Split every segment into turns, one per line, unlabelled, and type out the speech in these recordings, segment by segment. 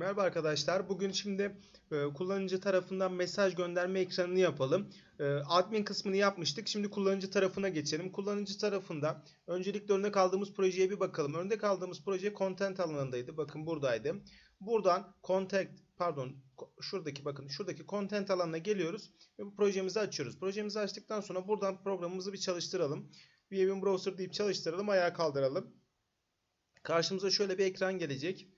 Merhaba arkadaşlar. Bugün şimdi e, kullanıcı tarafından mesaj gönderme ekranını yapalım. E, admin kısmını yapmıştık. Şimdi kullanıcı tarafına geçelim. Kullanıcı tarafında öncelikle örnek aldığımız projeye bir bakalım. Örnek aldığımız proje content alanındaydı. Bakın buradaydı. Buradan contact pardon şuradaki bakın şuradaki content alanına geliyoruz ve bu projemizi açıyoruz. Projemizi açtıktan sonra buradan programımızı bir çalıştıralım. Vim browser deyip çalıştıralım. Ayağa kaldıralım. Karşımıza şöyle bir ekran gelecek.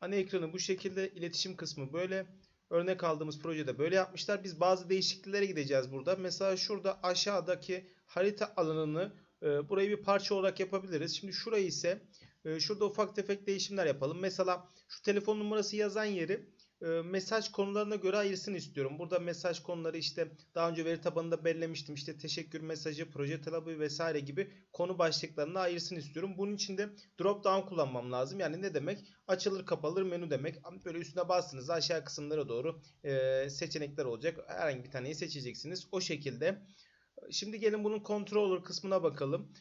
Ana ekranı bu şekilde, iletişim kısmı böyle. Örnek aldığımız projede böyle yapmışlar. Biz bazı değişikliklere gideceğiz burada. Mesela şurada aşağıdaki harita alanını e, burayı bir parça olarak yapabiliriz. Şimdi şurayı ise e, şurada ufak tefek değişimler yapalım. Mesela şu telefon numarası yazan yeri mesaj konularına göre ayırsın istiyorum. Burada mesaj konuları işte daha önce veri tabanında belirlemiştim. İşte teşekkür mesajı, proje talabı vesaire gibi konu başlıklarına ayırsın istiyorum. Bunun için de drop down kullanmam lazım. Yani ne demek? Açılır kapalır menü demek. Böyle üstüne bastığınızda aşağı kısımlara doğru e, seçenekler olacak. Herhangi bir taneyi seçeceksiniz. O şekilde. Şimdi gelin bunun controller kısmına bakalım.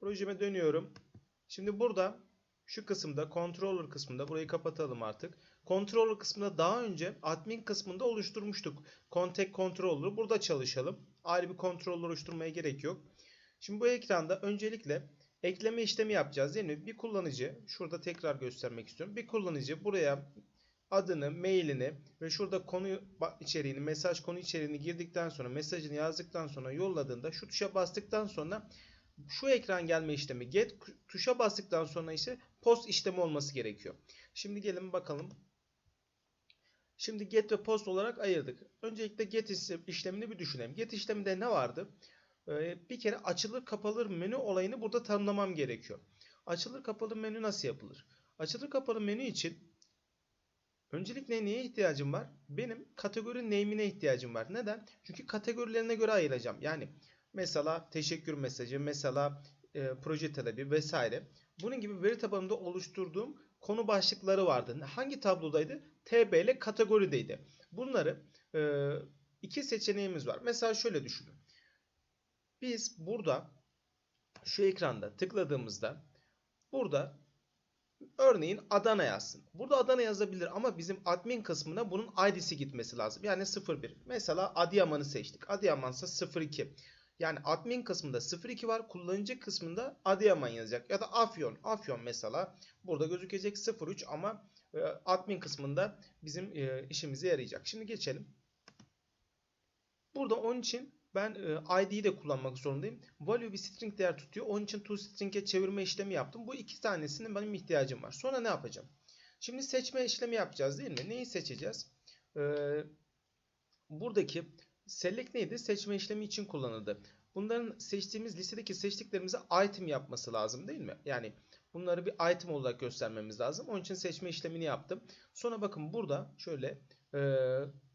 Projeme dönüyorum. Şimdi burada şu kısımda controller kısmında burayı kapatalım artık. Controller kısmında daha önce admin kısmında oluşturmuştuk. Contact controller'ı burada çalışalım. Ayrı bir controller oluşturmaya gerek yok. Şimdi bu ekranda öncelikle ekleme işlemi yapacağız değil mi? Bir kullanıcı şurada tekrar göstermek istiyorum. Bir kullanıcı buraya adını, mailini ve şurada konu içeriğini, mesaj konu içeriğini girdikten sonra mesajını yazdıktan sonra yolladığında şu tuşa bastıktan sonra şu ekran gelme işlemi get tuşa bastıktan sonra ise post işlemi olması gerekiyor. Şimdi gelin bakalım. Şimdi get ve post olarak ayırdık. Öncelikle get işlemini bir düşünelim. Get işleminde ne vardı? Ee, bir kere açılır kapalır menü olayını burada tanımlamam gerekiyor. Açılır kapalı menü nasıl yapılır? Açılır kapalı menü için öncelikle neye ihtiyacım var? Benim kategori name'ine ihtiyacım var. Neden? Çünkü kategorilerine göre ayıracağım. Yani mesela teşekkür mesajı, mesela e, proje talebi vesaire. Bunun gibi veri tabanında oluşturduğum konu başlıkları vardı. Hangi tablodaydı? TBL kategorideydi. Bunları e, iki seçeneğimiz var. Mesela şöyle düşünün. Biz burada şu ekranda tıkladığımızda burada örneğin Adana yazsın. Burada Adana yazabilir ama bizim admin kısmına bunun ID'si gitmesi lazım. Yani 01. Mesela Adıyaman'ı seçtik. Adıyaman ise 02. Yani admin kısmında 02 var. Kullanıcı kısmında Adıyaman yazacak. Ya da Afyon. Afyon mesela burada gözükecek 03 ama e, admin kısmında bizim e, işimize yarayacak. Şimdi geçelim. Burada onun için ben e, ID'yi de kullanmak zorundayım. Value bir string değer tutuyor. Onun için toString'e çevirme işlemi yaptım. Bu iki tanesinin benim ihtiyacım var. Sonra ne yapacağım? Şimdi seçme işlemi yapacağız değil mi? Neyi seçeceğiz? Buradaki select neydi? Seçme işlemi için kullanıldı. Bunların seçtiğimiz listedeki seçtiklerimize item yapması lazım değil mi? Yani bunları bir item olarak göstermemiz lazım. Onun için seçme işlemini yaptım. Sonra bakın burada şöyle e,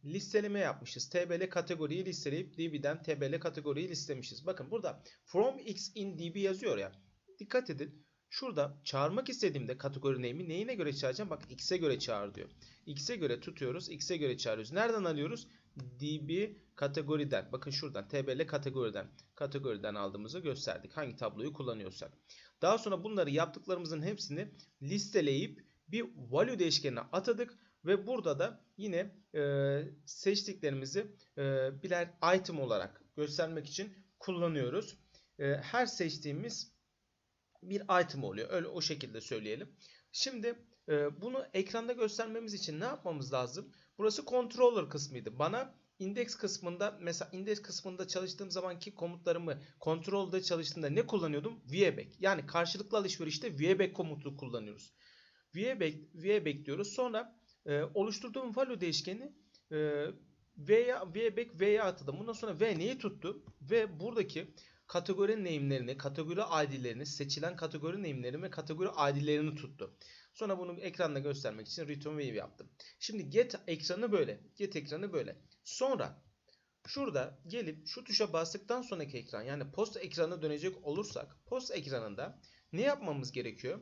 listeleme yapmışız. TBL kategoriyi listeleyip DB'den TBL kategoriyi listemişiz. Bakın burada from x in DB yazıyor ya. Dikkat edin. Şurada çağırmak istediğimde kategori name'i neyine göre çağıracağım? Bak x'e göre çağır diyor. X'e göre tutuyoruz. X'e göre çağırıyoruz. Nereden alıyoruz? DB kategoriden. Bakın şuradan TBL kategoriden. Kategoriden aldığımızı gösterdik. Hangi tabloyu kullanıyorsak. Daha sonra bunları yaptıklarımızın hepsini listeleyip bir value değişkenine atadık. Ve burada da yine e, seçtiklerimizi e, birer item olarak göstermek için kullanıyoruz. E, her seçtiğimiz bir item oluyor. Öyle o şekilde söyleyelim. Şimdi e, bunu ekranda göstermemiz için ne yapmamız lazım? Burası controller kısmıydı. Bana index kısmında mesela index kısmında çalıştığım zamanki komutlarımı control'da çalıştığımda ne kullanıyordum? VBack. Yani karşılıklı alışverişte VBack komutu kullanıyoruz. VBack, VBack diyoruz. Sonra e, oluşturduğum value değişkeni e, veya VBack veya atadım. Bundan sonra V neyi tuttu? Ve buradaki kategori name'lerini, kategori ID'lerini, seçilen kategori name'lerini ve kategori ID'lerini tuttu. Sonra bunu ekranda göstermek için return wave yaptım. Şimdi get ekranı böyle. Get ekranı böyle. Sonra şurada gelip şu tuşa bastıktan sonraki ekran yani post ekranına dönecek olursak post ekranında ne yapmamız gerekiyor?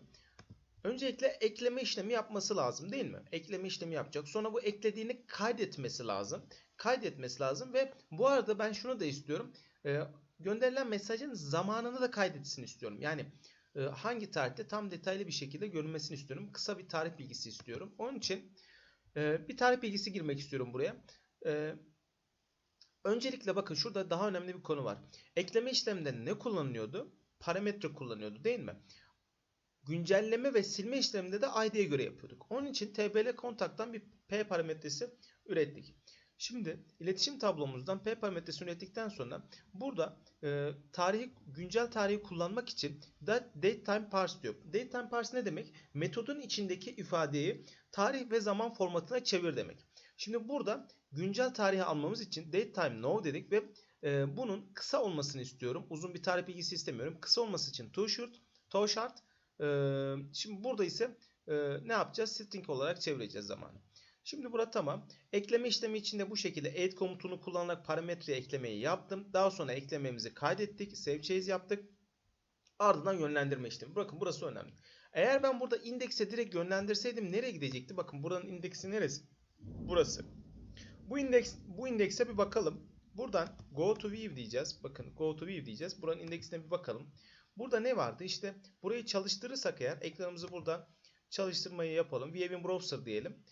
Öncelikle ekleme işlemi yapması lazım değil mi? Ekleme işlemi yapacak. Sonra bu eklediğini kaydetmesi lazım. Kaydetmesi lazım ve bu arada ben şunu da istiyorum. Ee, gönderilen mesajın zamanını da kaydetsin istiyorum. Yani e, hangi tarihte tam detaylı bir şekilde görünmesini istiyorum. Kısa bir tarih bilgisi istiyorum. Onun için e, bir tarih bilgisi girmek istiyorum buraya. E, öncelikle bakın şurada daha önemli bir konu var. Ekleme işleminde ne kullanılıyordu? Parametre kullanıyordu değil mi? Güncelleme ve silme işleminde de ID'ye göre yapıyorduk. Onun için TBL kontaktan bir P parametresi ürettik. Şimdi iletişim tablomuzdan P parametresini ürettikten sonra burada e, tarihi güncel tarihi kullanmak için da datetime parse diyor. Datetime parse ne demek? Metodun içindeki ifadeyi tarih ve zaman formatına çevir demek. Şimdi burada güncel tarihi almamız için datetime now dedik ve e, bunun kısa olmasını istiyorum. Uzun bir tarih bilgisi istemiyorum. Kısa olması için to short, to short. E, şimdi burada ise e, ne yapacağız? String olarak çevireceğiz zamanı. Şimdi burada tamam. Ekleme işlemi içinde bu şekilde add komutunu kullanarak parametreye eklemeyi yaptım. Daha sonra eklememizi kaydettik. Save change yaptık. Ardından yönlendirme işlemi. Bakın burası önemli. Eğer ben burada indekse direkt yönlendirseydim nereye gidecekti? Bakın buranın indeksi neresi? Burası. Bu indeks bu indekse bir bakalım. Buradan go to view diyeceğiz. Bakın go to view diyeceğiz. Buranın indeksine bir bakalım. Burada ne vardı? İşte burayı çalıştırırsak eğer ekranımızı burada çalıştırmayı yapalım. View'in browser diyelim.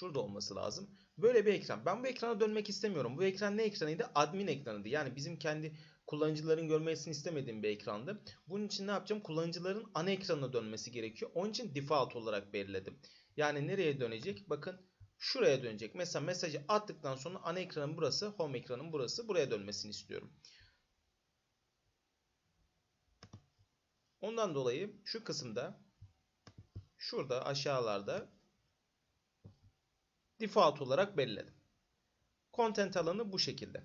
Şurada olması lazım. Böyle bir ekran. Ben bu ekrana dönmek istemiyorum. Bu ekran ne ekranıydı? Admin ekranıydı. Yani bizim kendi kullanıcıların görmesini istemediğim bir ekrandı. Bunun için ne yapacağım? Kullanıcıların ana ekranına dönmesi gerekiyor. Onun için default olarak belirledim. Yani nereye dönecek? Bakın şuraya dönecek. Mesela mesajı attıktan sonra ana ekranın burası, home ekranın burası. Buraya dönmesini istiyorum. Ondan dolayı şu kısımda şurada aşağılarda default olarak belirledim. Content alanı bu şekilde.